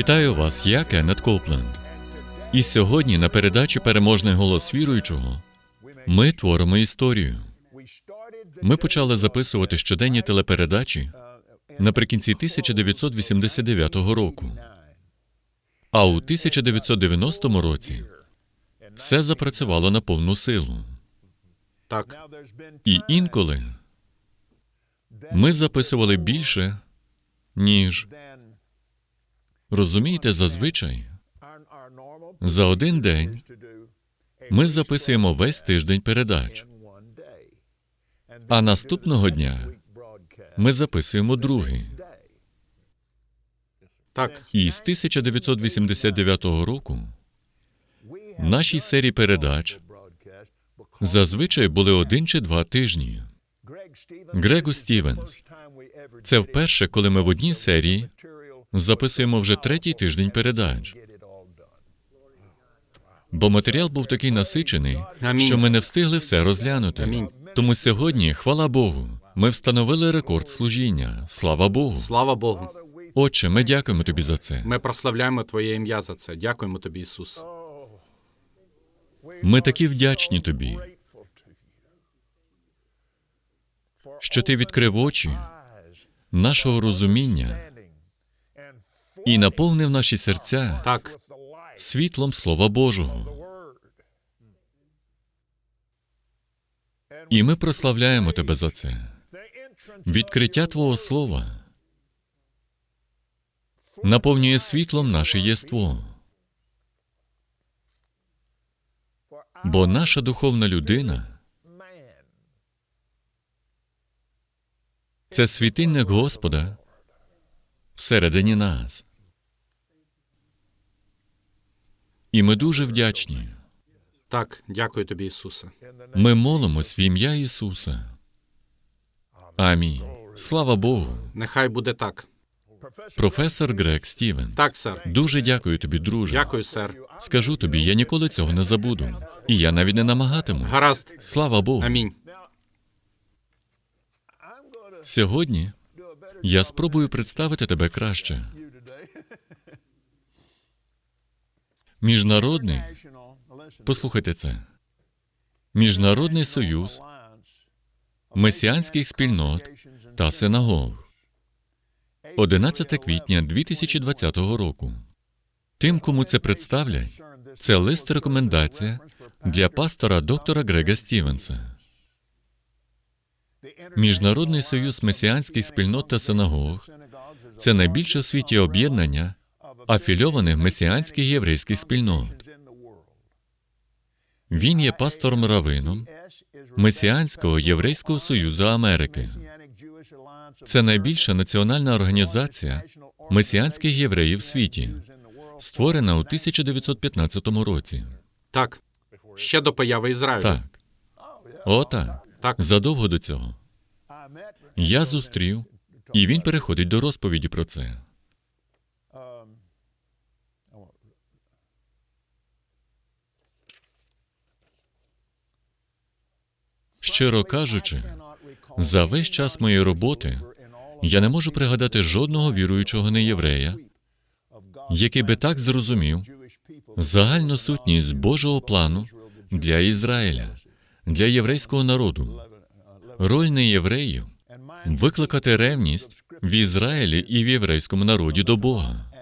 Вітаю вас, я Кеннет Копленд. І сьогодні на передачі Переможний голос віруючого ми творимо історію. Ми почали записувати щоденні телепередачі наприкінці 1989 року. А у 1990 році все запрацювало на повну силу. Так, І інколи ми записували більше, ніж розумієте, зазвичай за один день ми записуємо весь тиждень передач, а наступного дня ми записуємо другий. так, І з 1989 року в нашій серії передач зазвичай були один чи два тижні. Грегу Стівенс. Це вперше, коли ми в одній серії записуємо вже третій тиждень передач. Бо матеріал був такий насичений, Амінь. що ми не встигли все розглянути. Амінь. Тому сьогодні, хвала Богу, ми встановили рекорд служіння. Слава Богу. слава Богу. Отче, ми дякуємо тобі за це. Ми прославляємо Твоє ім'я за це. Дякуємо тобі, Ісус. Ми такі вдячні тобі, що ти відкрив очі нашого розуміння і наповнив наші серця Так, світлом Слова Божого. І ми прославляємо тебе за це. Відкриття Твого Слова наповнює світлом наше єство. Бо наша духовна людина це світильник Господа всередині нас. І ми дуже вдячні. так, дякую тобі, Ісусе. Ми молимось в ім'я Ісуса. Амінь. Слава Богу. Нехай буде так. Професор Грег Стівенс. Так, сер. Дуже дякую тобі, друже. Дякую, сер. Скажу тобі, я ніколи цього не забуду. І я навіть не намагатимусь. Гаразд. Слава Богу. Амінь. Сьогодні я спробую представити тебе краще. Міжнародний, послухайте це. Міжнародний союз месіанських спільнот та синагог. 11 квітня 2020 року. Тим, кому це представлять, це лист рекомендація для пастора доктора Грега Стівенса. Міжнародний союз месіанських спільнот та синагог це найбільше у світі об'єднання афільованих месіанських єврейських спільнот. Він є пастором равином Месіанського єврейського союзу Америки. Це найбільша національна організація месіанських євреїв в світі, створена у 1915 році. Так. Ще до появи Ізраїлю. Так. О, так. Так. Задовго до цього. Я зустрів, і він переходить до розповіді про це. Щиро кажучи, за весь час моєї роботи я не можу пригадати жодного віруючого неєврея, який би так зрозумів Загальну сутність Божого плану для Ізраїля, для єврейського народу. Роль неєвреїв викликати ревність в Ізраїлі і в єврейському народі до Бога.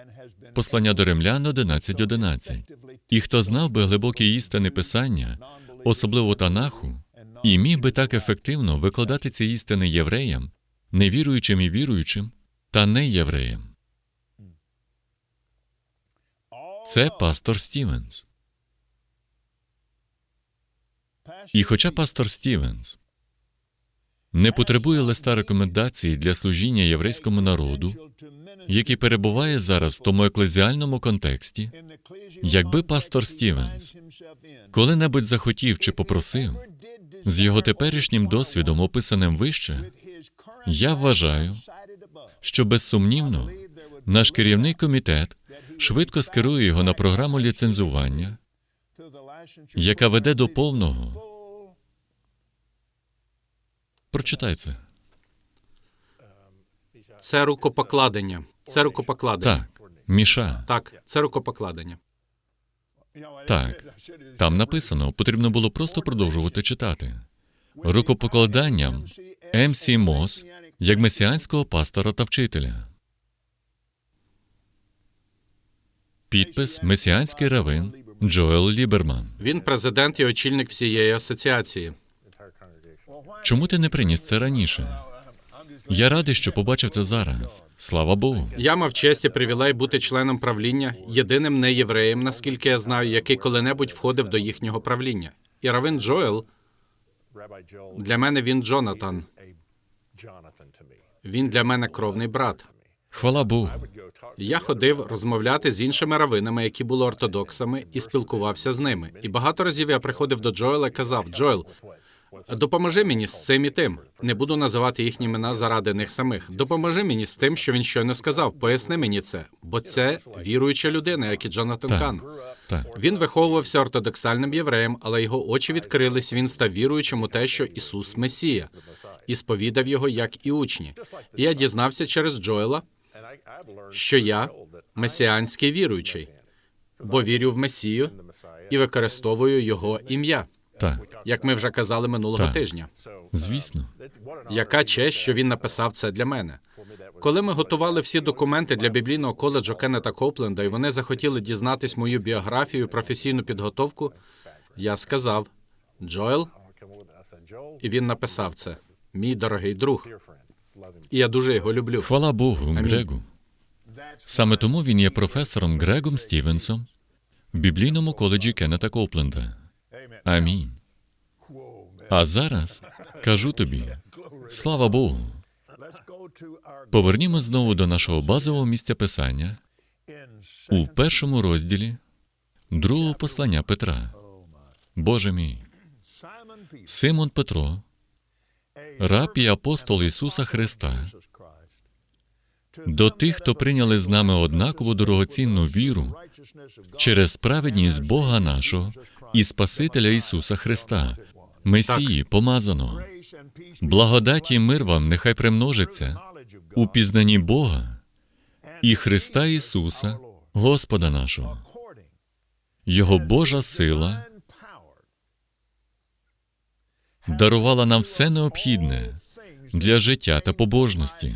Послання до римлян 11.11. І хто знав би глибокі істини Писання, особливо Танаху, і міг би так ефективно викладати ці істини євреям, невіруючим і віруючим, та не євреям. Це пастор Стівенс. І хоча пастор Стівенс не потребує листа рекомендацій для служіння єврейському народу, який перебуває зараз в тому еклезіальному контексті, якби пастор Стівенс коли-небудь захотів чи попросив, з його теперішнім досвідом, описаним вище, я вважаю, що безсумнівно наш керівний комітет швидко скерує його на програму ліцензування, яка веде до повного. Прочитай це. Це рукопокладення. Це рукопокладення. Так, Міша. Так, це рукопокладення. Так, там написано, потрібно було просто продовжувати читати. Рукопокладанням М.С. Мос як месіанського пастора та вчителя. Підпис Месіанський равин Джоел Ліберман. Він президент і очільник всієї асоціації. Чому ти не приніс це раніше? Я радий, що побачив це зараз. Слава Богу. Я мав честь і привілей бути членом правління, єдиним неєвреєм, наскільки я знаю, який коли-небудь входив до їхнього правління. І Равин Джоел для мене він Джонатан. Він для мене кровний брат. Хвала Богу. Я ходив розмовляти з іншими равинами, які були ортодоксами, і спілкувався з ними. І багато разів я приходив до Джоела і казав: Джоел, допоможи мені з цим і тим. Не буду називати їхні імена заради них самих. Допоможи мені з тим, що він щойно сказав. Поясни мені це, бо це віруюча людина, як і Джонатан Так. Кан. Так, Він виховувався ортодоксальним євреєм, але його очі відкрились. Він став віруючим у те, що Ісус Месія, і сповідав його як і учні. І я дізнався через Джоела, що я месіанський віруючий, бо вірю в Месію і використовую його ім'я, так, як ми вже казали минулого Так. тижня. звісно. Яка честь, що він написав це для мене. Коли ми готували всі документи для біблійного коледжу Кеннета Копленда, і вони захотіли дізнатись мою біографію, професійну підготовку, я сказав Джоел, і він написав це. Мій дорогий друг. І я дуже його люблю. Хвала Богу, Грегу. Саме тому він є професором Грегом Стівенсом в біблійному коледжі Кеннета Копленда. Амінь. А зараз кажу тобі, слава Богу. Повернімо знову до нашого базового місця писання у першому розділі другого послання Петра. Боже мій, Симон Петро, раб і апостол Ісуса Христа, до тих, хто прийняли з нами однакову дорогоцінну віру через праведність Бога нашого і Спасителя Ісуса Христа, Месії помазаного. Благодаті і мир вам нехай примножиться у пізнанні Бога і Христа Ісуса, Господа нашого. Його Божа сила дарувала нам все необхідне для життя та побожності.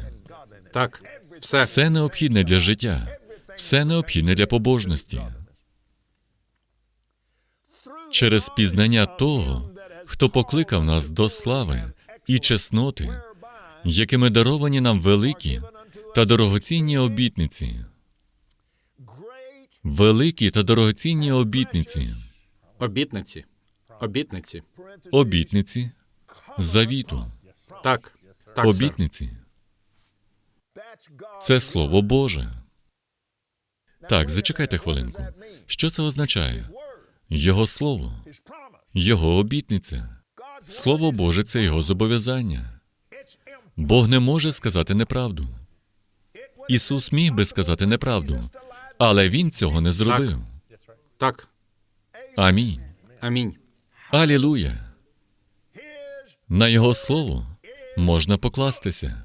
Так, все. Все необхідне для життя, все необхідне для побожності. Через пізнання того, хто покликав нас до слави і чесноти, якими даровані нам великі та дорогоцінні обітниці, великі та дорогоцінні обітниці, Обітниці. Обітниці. обітниці завіту, Так. Так, обітниці. Це слово Боже. Так, зачекайте хвилинку. Що це означає? Його слово, його обітниця. Слово Боже це його зобов'язання. Бог не може сказати неправду. Ісус міг би сказати неправду, але Він цього не зробив. Так. Амінь. Амінь. Алілуя. На Його слово можна покластися.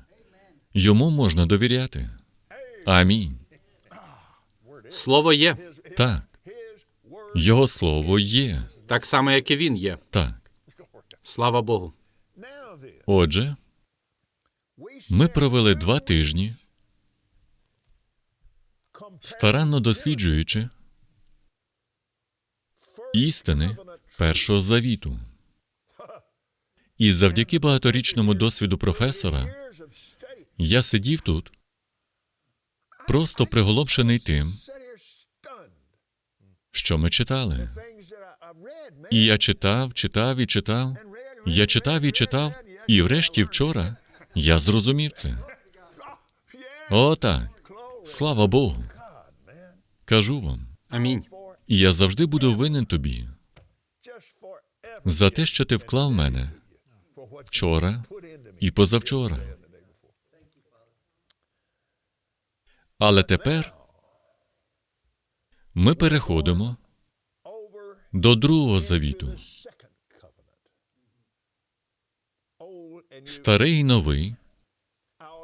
Йому можна довіряти. Амінь. Слово є. Так. Його слово є. Так само, як і він є. Так. Слава Богу. Отже, ми провели два тижні, старанно досліджуючи істини першого завіту. І завдяки багаторічному досвіду професора я сидів тут, просто приголомшений тим, що ми читали. І я читав, читав і читав. Я читав і читав, і врешті вчора я зрозумів це. О, так. Слава Богу. Кажу вам. Амінь. І я завжди буду винен тобі за те, що ти вклав мене вчора і позавчора. Але тепер ми переходимо до другого завіту. Старий і новий.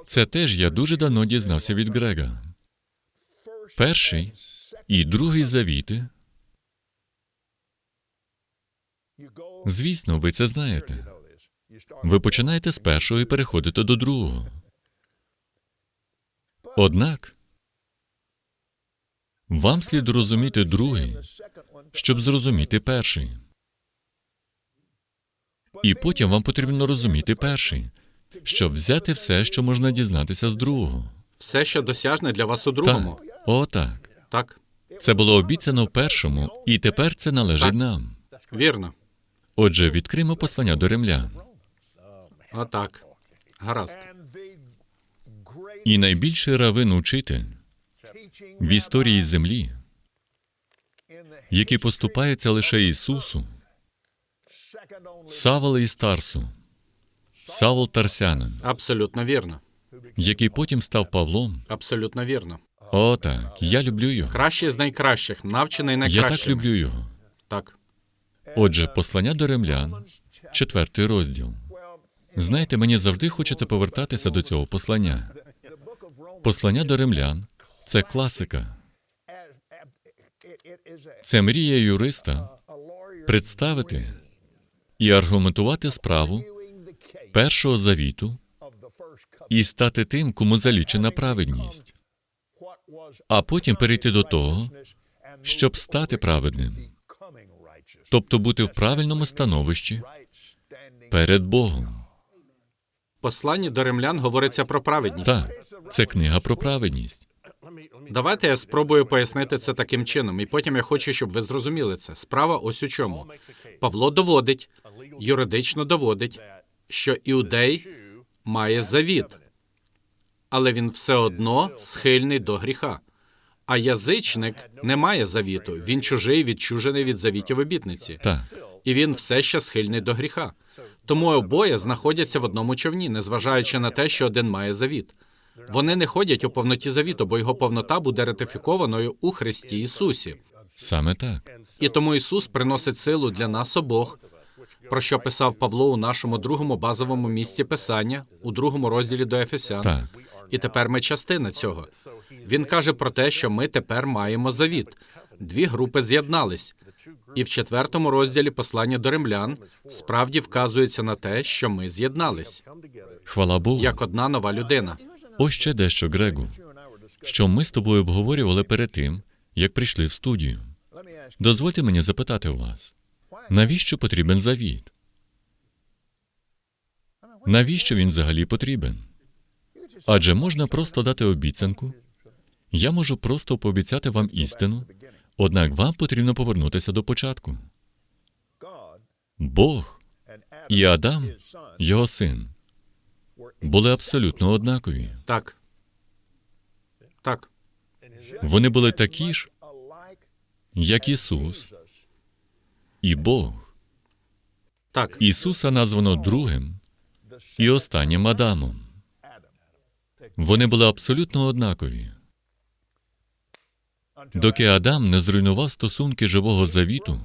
Це теж я дуже давно дізнався від Грега. Перший і другий завіти. Звісно, ви це знаєте. Ви починаєте з першого і переходите до другого. Однак вам слід розуміти другий, щоб зрозуміти перший. І потім вам потрібно розуміти перший, щоб взяти все, що можна дізнатися з другого. Все, що досяжне для вас у другому. Так, о, так. Так, Це було обіцяно в першому, і тепер це належить Так. нам. вірно. Отже, відкриємо послання до римлян. Отак. Гаразд. І найбільший равин учитель в історії землі, який поступається лише Ісусу, Савол із Тарсу, Савол Тарсянин, Абсолютно вірно. який потім став Павлом. Абсолютно вірно. О, так, я люблю його. Кращий з найкращих, навчений Я так люблю його. Так. Отже, послання до римлян, четвертий розділ. Знаєте, мені завжди хочеться повертатися до цього послання. Послання до римлян це класика. Це мрія юриста представити і аргументувати справу першого завіту і стати тим, кому залічена праведність, а потім перейти до того, щоб стати праведним, тобто бути в правильному становищі перед Богом. Посланні до римлян говориться про праведність. Так, це книга про праведність. Давайте я спробую пояснити це таким чином, і потім я хочу, щоб ви зрозуміли це. Справа ось у чому. Павло доводить, юридично доводить, що іудей має завіт, але він все одно схильний до гріха. А язичник не має завіту. Він чужий, відчужений від завітів обітниці. Так, і він все ще схильний до гріха. Тому обоє знаходяться в одному човні, незважаючи на те, що один має завіт. Вони не ходять у повноті завіту, бо його повнота буде ратифікованою у Христі Ісусі. саме так. І тому Ісус приносить силу для нас обох, про що писав Павло у нашому другому базовому місці Писання, у другому розділі до Ефесян. Так. І тепер ми частина цього. Він каже про те, що ми тепер маємо завіт. Дві групи з'єднались. І в четвертому розділі послання до римлян справді вказується на те, що ми з'єднались Хвала Богу. як одна нова людина. Ось ще дещо, Грегу, що ми з тобою обговорювали перед тим, як прийшли в студію. Дозвольте мені запитати у вас, навіщо потрібен завіт? Навіщо він взагалі потрібен? Адже можна просто дати обіцянку. Я можу просто пообіцяти вам істину, однак вам потрібно повернутися до початку. Бог і Адам, його син, були абсолютно однакові. Так. Так. Вони були такі ж, як Ісус і Бог. Так. Ісуса названо другим і останнім Адамом. Вони були абсолютно однакові. Доки Адам не зруйнував стосунки живого завіту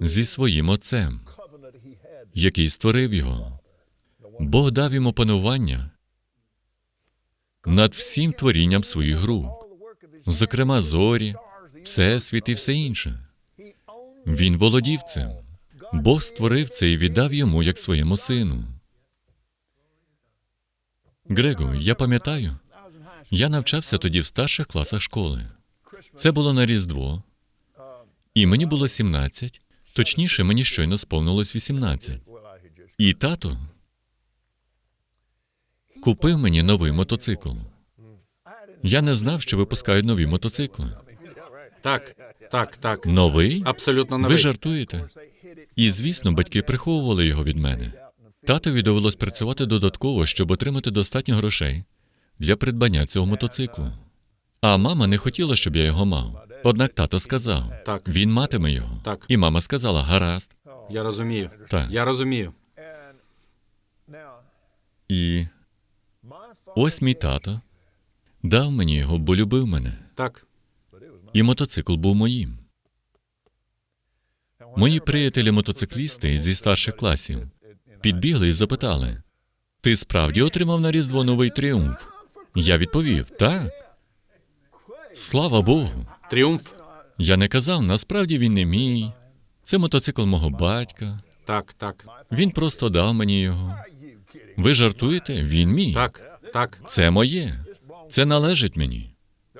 зі своїм отцем, який створив його. Бог дав йому панування над всім творінням своїх рук, зокрема зорі, всесвіт і все інше. Він володів цим. Бог створив це і віддав йому як своєму сину. Грего, я пам'ятаю, я навчався тоді в старших класах школи. Це було на Різдво, і мені було 17, точніше, мені щойно сповнилось 18. І тато купив мені новий мотоцикл. Я не знав, що випускають нові мотоцикли. Так, так, так. Новий? Абсолютно Ви жартуєте? І звісно, батьки приховували його від мене. Татові довелось працювати додатково, щоб отримати достатньо грошей для придбання цього мотоциклу. А мама не хотіла, щоб я його мав. Однак тато сказав, Так. він матиме його. Так. І мама сказала: гаразд. Я розумію. Так. Я розумію. І ось мій тато дав мені його, бо любив мене. Так. І мотоцикл був моїм. Мої приятелі-мотоциклісти зі старших класів підбігли і запитали: Ти справді отримав на Різдво новий тріумф? Я відповів: так. Слава Богу. Тріумф. Я не казав, насправді він не мій. Це мотоцикл мого батька. Так, так. Він просто дав мені його. Ви жартуєте? Він мій. Так, так. Це моє. Це належить мені.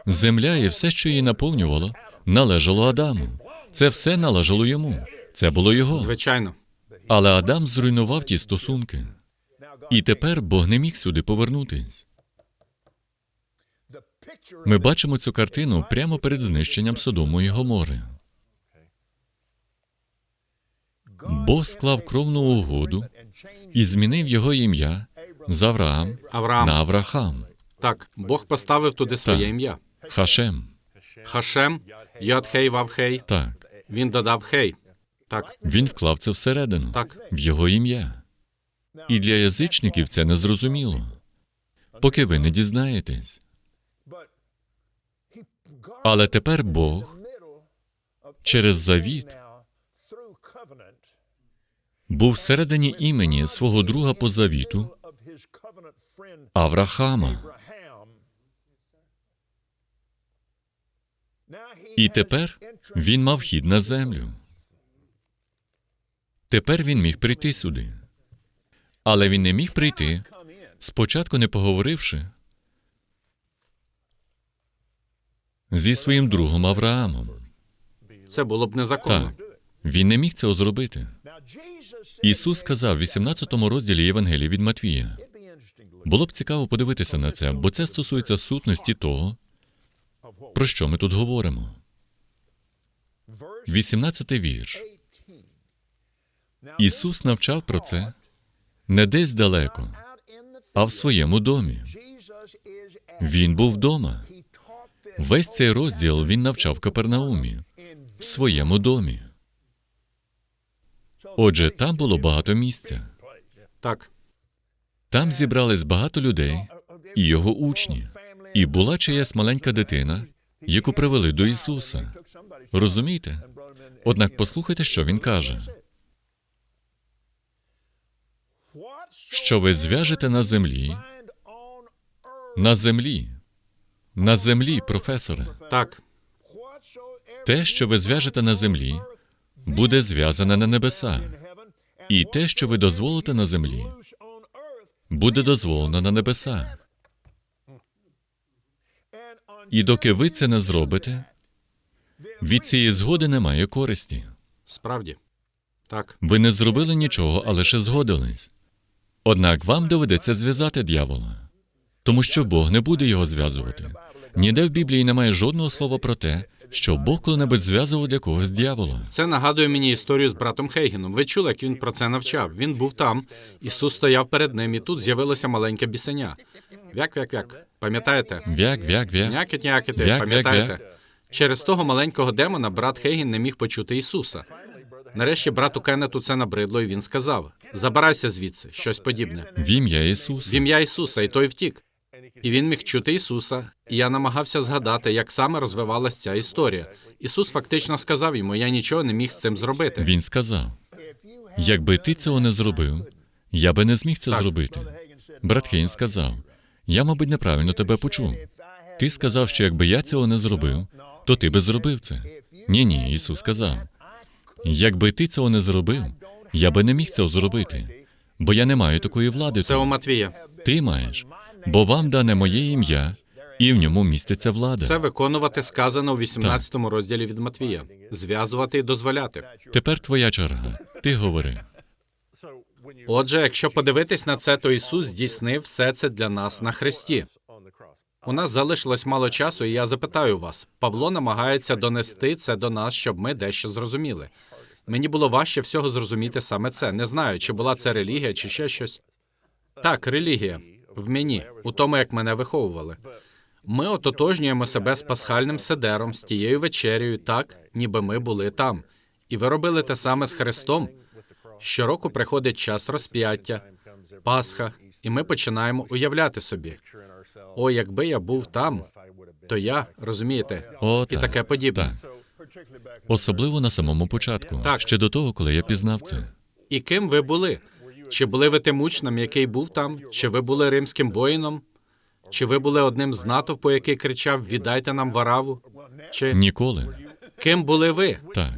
Земля і все, що її наповнювало, належало Адаму. Це все належало йому. Це було його. Звичайно. Але Адам зруйнував ті стосунки. І тепер Бог не міг сюди повернутись. Ми бачимо цю картину прямо перед знищенням Содому і Гомори. Бог склав кровну угоду і змінив його ім'я з Авраам Авраам. на Аврахам, Так. Бог поставив туди своє ім'я. Хашем. Хашем, Йод Хей Вав Хей. Так, Він додав Хей. Так, він вклав це всередину, так. в його ім'я. І для язичників це незрозуміло, поки ви не дізнаєтесь. Але тепер Бог через завіт був всередині імені свого друга по завіту Аврахама. І тепер він мав хід на землю. Тепер він міг прийти сюди. Але він не міг прийти, спочатку не поговоривши зі своїм другом Авраамом. Це було б незаконно. Так, він не міг цього зробити. Ісус сказав в 18 розділі Євангелії від Матвія. Було б цікаво подивитися на це, бо це стосується сутності того, про що ми тут говоримо. 18 вірш. Ісус навчав про це не десь далеко, а в своєму домі. Він був вдома. Весь цей розділ він навчав Капернаумі, в своєму домі. Отже, там було багато місця. Так. Там зібрались багато людей і його учні, і була чиясь маленька дитина, яку привели до Ісуса. Розумієте? Однак послухайте, що він каже: що ви зв'яжете на землі, на землі, на землі, професоре. Так. Те, що ви зв'яжете на землі, буде зв'язане на небесах, і те, що ви дозволите на землі, буде дозволено на небеса. І доки ви це не зробите, від цієї згоди немає користі. Справді. Так. Ви не зробили нічого, а лише згодились. Однак вам доведеться зв'язати дьявола, тому що Бог не буде його зв'язувати. Ніде в Біблії немає жодного слова про те, що Бог коли-небудь зв'язував для когось дьявола. Це нагадує мені історію з братом Хейгеном. Ви чули, як він про це навчав. Він був там, Ісус стояв перед ним, і тут з'явилося маленьке бісеня. Вяк, вяк, вяк. Пам'ятаєте? Вяк, вяк, вяк. Някить, някити, Вяк, пам'ятаєте? Через того маленького демона брат Хейген не міг почути Ісуса. Нарешті брату Кеннету це набридло, і він сказав: Забирайся звідси, щось подібне. В ім'я В ім'я Ісуса, і той втік. І він міг чути Ісуса, і я намагався згадати, як саме розвивалася ця історія. Ісус фактично сказав йому: я нічого не міг з цим зробити. Він сказав: якби ти цього не зробив, я би не зміг це Так. зробити. Брат Хейн сказав: Я, мабуть, неправильно тебе почув. Ти сказав, що якби я цього не зробив, то ти би зробив це. Ні, ні, Ісус сказав. Якби ти цього не зробив, я би не міг цього зробити, бо я не маю такої влади. Це у Матвія. Ти маєш, бо вам дане моє ім'я, і в ньому міститься влада. Це виконувати сказано у 18 розділі від Матвія. Зв'язувати і дозволяти. Тепер твоя черга. Ти говори. Отже, якщо подивитись на це, то Ісус здійснив все це для нас на хресті. У нас залишилось мало часу, і я запитаю вас. Павло намагається донести це до нас, щоб ми дещо зрозуміли. Мені було важче всього зрозуміти саме це. Не знаю, чи була це релігія, чи ще щось. Так, релігія в мені, у тому, як мене виховували. Ми ототожнюємо себе з пасхальним седером, з тією вечерею, так, ніби ми були там. І ви робили те саме з Христом. Щороку приходить час розп'яття, Пасха, і ми починаємо уявляти собі. О, якби я був там, то я, розумієте, О, і так, таке подібне. Так. Особливо на самому початку, Так. ще до того, коли я пізнав це. І ким ви були? Чи були ви тим учнем, який був там? Чи ви були римським воїном? Чи ви були одним з натовпу, який кричав Віддайте нам вараву? Чи Ніколи. ким були ви? Так.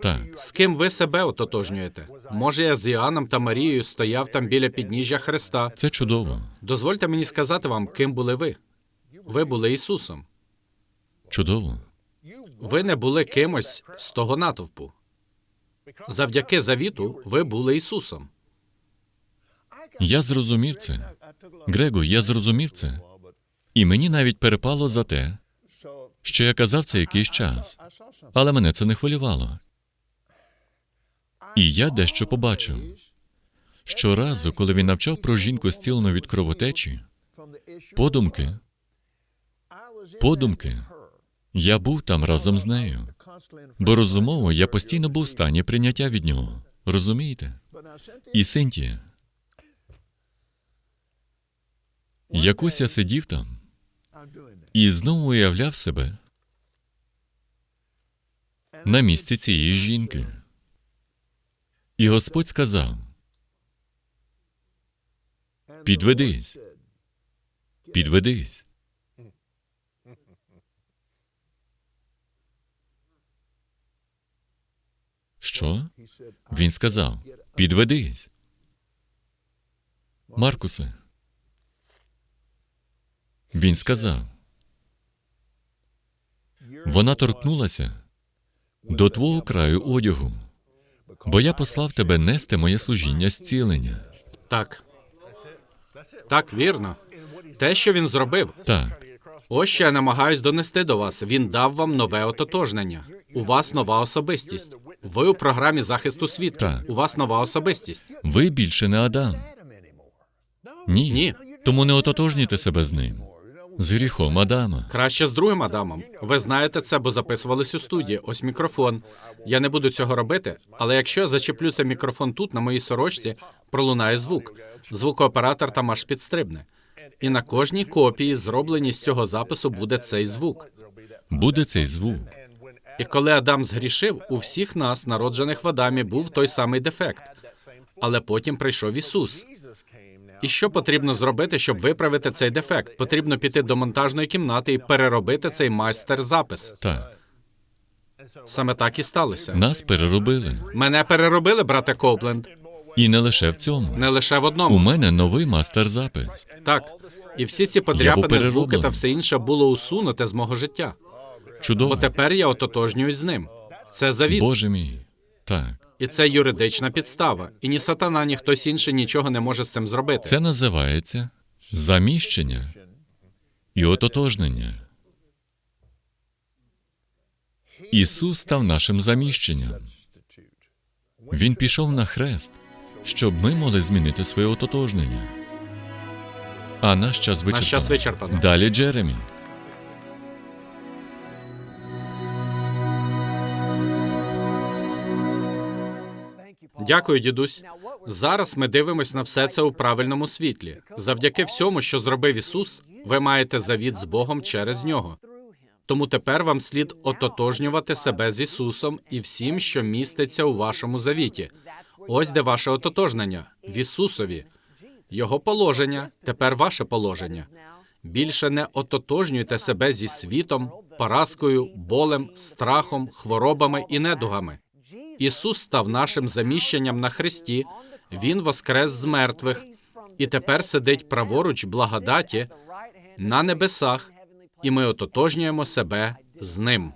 Так. З ким ви себе ототожнюєте? Може, я з Іоанном та Марією стояв там біля підніжжя Христа. Це чудово. Дозвольте мені сказати вам, ким були ви. Ви були Ісусом. Чудово. Ви не були кимось з того натовпу. Завдяки завіту ви були Ісусом. Я зрозумів це. Грего, я зрозумів це. І мені навіть перепало за те, що я казав це якийсь час. Але мене це не хвилювало. І я дещо побачив. Щоразу, коли він навчав про жінку зцілену від кровотечі, подумки, подумки, я був там разом з нею. Бо розумово, я постійно був в стані прийняття від нього. Розумієте? І Синтія. Якось я сидів там і знову уявляв себе на місці цієї жінки. І Господь сказав: Підведись, підведись. Що? Він сказав: Підведись. Маркусе. Він сказав. Вона торкнулася до твого краю одягу, бо я послав тебе нести моє служіння зцілення. Так. Так, вірно. Те, що він зробив, Так, ось що я намагаюсь донести до вас. Він дав вам нове ототожнення. У вас нова особистість. Ви у програмі захисту світу. Так. У вас нова особистість. ви більше не Адам. Ні. Ні. Тому не ототожнюйте себе з ним. З гріхом Адама. Краще з другим Адамом. Ви знаєте це, бо записувались у студії. Ось мікрофон. Я не буду цього робити, але якщо я зачеплю цей мікрофон тут, на моїй сорочці, пролунає звук. Звукооператор там аж підстрибне. І на кожній копії, зробленій з цього запису, буде цей звук. Буде цей звук. І коли Адам згрішив, у всіх нас, народжених в Адамі, був той самий дефект. Але потім прийшов Ісус. І що потрібно зробити, щоб виправити цей дефект? Потрібно піти до монтажної кімнати і переробити цей майстер-запис. Так, Саме так і сталося. нас переробили. Мене переробили, брате Коупленд, І не лише в цьому. не лише в одному. У мене новий мастер-запис. Так. І всі ці подряпини, звуки та все інше було усунуте з мого життя. Чудово. Бо тепер я ототожнююсь з ним. Це завіт. Боже мій. Так. І це юридична підстава. І ні сатана, ні хтось інший нічого не може з цим зробити. Це називається заміщення і ототожнення. Ісус став нашим заміщенням. Він пішов на хрест, щоб ми могли змінити своє ототожнення. А наш час вичерпано. Наш час вичерпано. Далі Джеремі. Дякую, дідусь. Зараз ми дивимось на все це у правильному світлі. Завдяки всьому, що зробив Ісус, ви маєте завіт з Богом через нього. Тому тепер вам слід ототожнювати себе з Ісусом і всім, що міститься у вашому завіті. Ось де ваше ототожнення в Ісусові. Його положення тепер ваше положення. Більше не ототожнюйте себе зі світом, поразкою, болем, страхом, хворобами і недугами. Ісус став нашим заміщенням на Христі, Він воскрес з мертвих. І тепер сидить праворуч благодаті на небесах, і ми ототожнюємо себе з ним.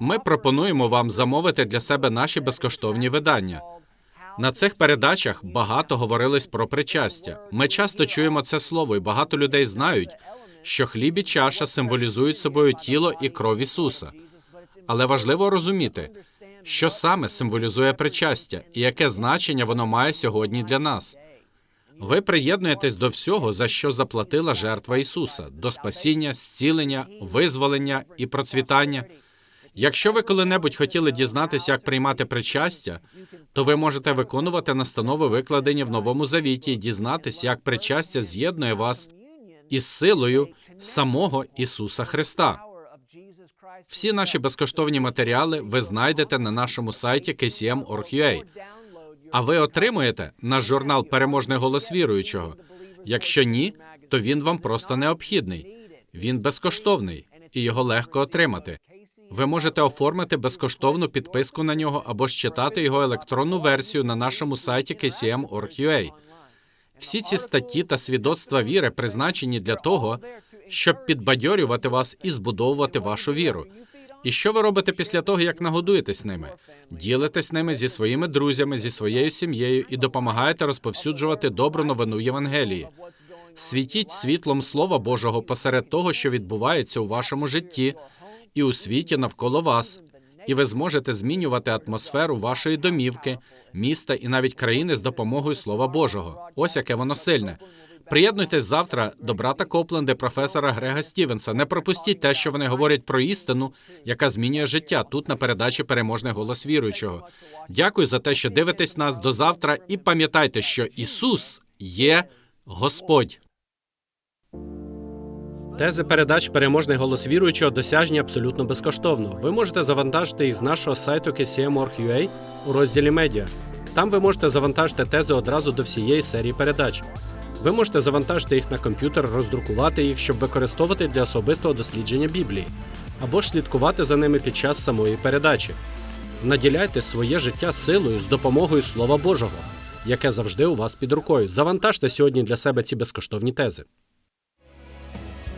Ми пропонуємо вам замовити для себе наші безкоштовні видання. На цих передачах багато говорилось про причастя. Ми часто чуємо це слово, і багато людей знають, що хліб і чаша символізують собою тіло і кров Ісуса. Але важливо розуміти, що саме символізує причастя і яке значення воно має сьогодні для нас. Ви приєднуєтесь до всього, за що заплатила жертва Ісуса, до спасіння, зцілення, визволення і процвітання. Якщо ви коли-небудь хотіли дізнатися, як приймати причастя, то ви можете виконувати настанови, викладені в новому завіті, і дізнатися, як причастя з'єднує вас із силою самого Ісуса Христа. Всі наші безкоштовні матеріали ви знайдете на нашому сайті kcm.org.ua. А ви отримуєте наш журнал Переможний голос віруючого. Якщо ні, то він вам просто необхідний. Він безкоштовний і його легко отримати. Ви можете оформити безкоштовну підписку на нього або ж його електронну версію на нашому сайті kcm.org.ua. Всі ці статті та свідоцтва віри призначені для того, щоб підбадьорювати вас і збудовувати вашу віру. І що ви робите після того, як нагодуєтесь ними? Ділитесь ними зі своїми друзями, зі своєю сім'єю і допомагаєте розповсюджувати добру новину Євангелії. Світіть світлом Слова Божого посеред того, що відбувається у вашому житті і у світі навколо вас. І ви зможете змінювати атмосферу вашої домівки, міста і навіть країни з допомогою Слова Божого. Ось яке воно сильне. Приєднуйтесь завтра до брата Копленда, професора Грега Стівенса. Не пропустіть те, що вони говорять про істину, яка змінює життя тут на передачі Переможний голос віруючого. Дякую за те, що дивитесь нас до завтра, і пам'ятайте, що Ісус є Господь. Тези передач Переможний голос віруючого досяжні абсолютно безкоштовно. Ви можете завантажити їх з нашого сайту kcm.org.ua у розділі медіа. Там ви можете завантажити тези одразу до всієї серії передач. Ви можете завантажити їх на комп'ютер, роздрукувати їх, щоб використовувати для особистого дослідження Біблії, або ж слідкувати за ними під час самої передачі. Наділяйте своє життя силою з допомогою Слова Божого, яке завжди у вас під рукою. Завантажте сьогодні для себе ці безкоштовні тези.